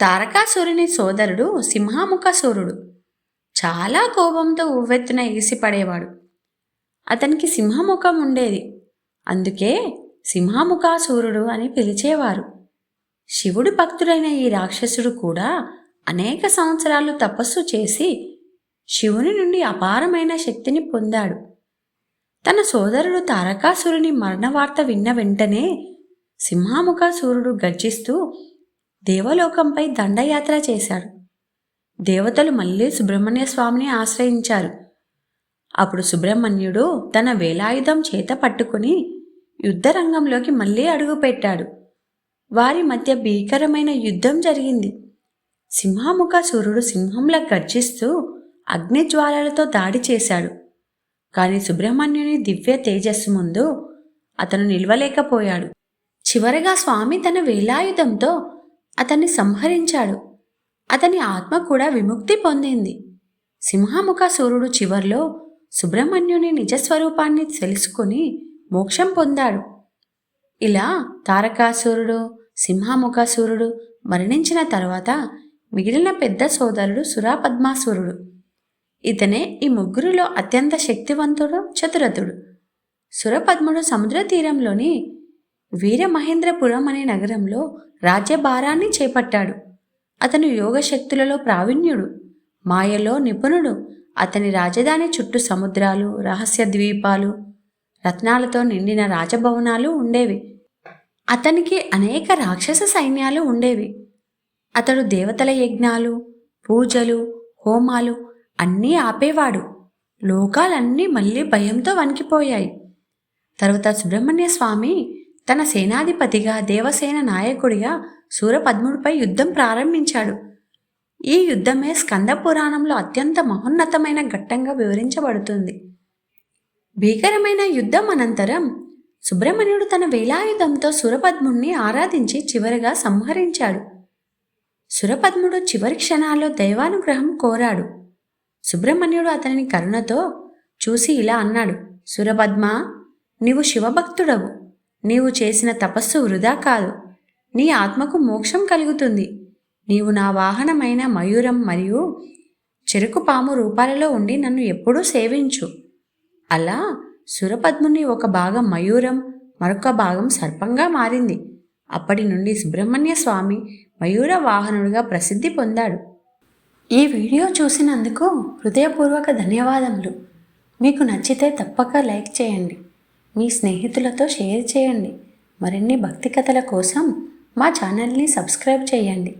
తారకాసురుని సోదరుడు సింహాముఖాసురుడు. చాలా కోపంతో ఉవ్వెత్తున ఎగిసిపడేవాడు అతనికి సింహముఖం ఉండేది. అందుకే సింహాముఖాసురుడు అని పిలిచేవారు. శివుడు భక్తుడైన ఈ రాక్షసుడు కూడా అనేక సంవత్సరాలు తపస్సు చేసి శివుని నుండి అపారమైన శక్తిని పొందాడు. తన సోదరుడు తారకాసురుని మరణవార్త విన్న వెంటనే సింహాముఖాసురుడు గర్జిస్తూ దేవలోకంపై దండయాత్ర చేశాడు. దేవతలు మళ్ళీ సుబ్రహ్మణ్య స్వామిని ఆశ్రయించారు. అప్పుడు సుబ్రహ్మణ్యుడు తన వేలాయుధం చేత పట్టుకుని యుద్ధరంగంలోకి మళ్ళీ అడుగుపెట్టాడు. వారి మధ్య భీకరమైన యుద్ధం జరిగింది. సింహాముఖాసురుడు సింహంలా గర్జిస్తూ అగ్నిజ్వాలలతో దాడి చేశాడు. కానీ సుబ్రహ్మణ్యుని దివ్య తేజస్సు ముందు అతను నిలవలేకపోయాడు. చివరగా స్వామి తన వేలాయుధంతో అతన్ని సంహరించాడు. అతని ఆత్మ కూడా విముక్తి పొందింది. సింహముఖాసురుడు చివర్లో సుబ్రహ్మణ్యుని నిజస్వరూపాన్ని తెలుసుకుని మోక్షం పొందాడు. ఇలా తారకాసురుడు సింహముఖాసురుడు మరణించిన తర్వాత మిగిలిన పెద్ద సోదరుడు సురాపద్మాసురుడు. ఇతనే ఈ ముగ్గురిలో అత్యంత శక్తివంతుడు చతురథుడు సురపద్ముడు సముద్ర తీరంలోని వీరమహేంద్రపురం అనే నగరంలో రాజ్యభారాన్ని చేపట్టాడు. అతను యోగశక్తులలో ప్రావీణ్యుడు. మాయలో నిపుణుడు. అతని రాజధాని చుట్టూ సముద్రాలు రహస్య ద్వీపాలు రత్నాలతో నిండిన రాజభవనాలు ఉండేవి. అతనికి అనేక రాక్షస సైన్యాలు ఉండేవి. అతడు దేవతల యజ్ఞాలు పూజలు హోమాలు అన్నీ ఆపేవాడు. లోకాలన్నీ మళ్ళీ భయంతో వణికిపోయాయి. తర్వాత సుబ్రహ్మణ్య స్వామి తన సేనాధిపతిగా దేవసేన నాయకుడిగా సూరపద్ముడిపై యుద్ధం ప్రారంభించాడు. ఈ యుద్ధమే స్కంద పురాణంలో అత్యంత మహోన్నతమైన ఘట్టంగా వివరించబడుతుంది. భీకరమైన యుద్ధం అనంతరం సుబ్రహ్మణ్యుడు తన వేలాయుధంతో సురపద్ముణ్ణి ఆరాధించి చివరగా సంహరించాడు. సురపద్ముడు చివరి క్షణాల్లో దైవానుగ్రహం కోరాడు. సుబ్రహ్మణ్యుడు అతనిని కరుణతో చూసి ఇలా అన్నాడు సురపద్మ నీవు శివభక్తుడవు. నీవు చేసిన తపస్సు వృధా కాదు. నీ ఆత్మకు మోక్షం కలుగుతుంది. నీవు నా వాహనమైన మయూరం మరియు చెరుకు పాము రూపాలలో ఉండి నన్ను ఎప్పుడూ సేవించు. అలా సురపద్ముని ఒక భాగం మయూరం మరొక భాగం సర్పంగా మారింది. అప్పటి నుండి సుబ్రహ్మణ్య స్వామి మయూర వాహనుడిగా ప్రసిద్ధి పొందాడు. ఈ వీడియో చూసినందుకు హృదయపూర్వక ధన్యవాదములు. మీకు నచ్చితే తప్పక లైక్ చేయండి. మీ స్నేహితులతో షేర్ చేయండి. మరిన్ని భక్తి కథల కోసం మా ఛానల్ని సబ్స్క్రైబ్ చేయండి.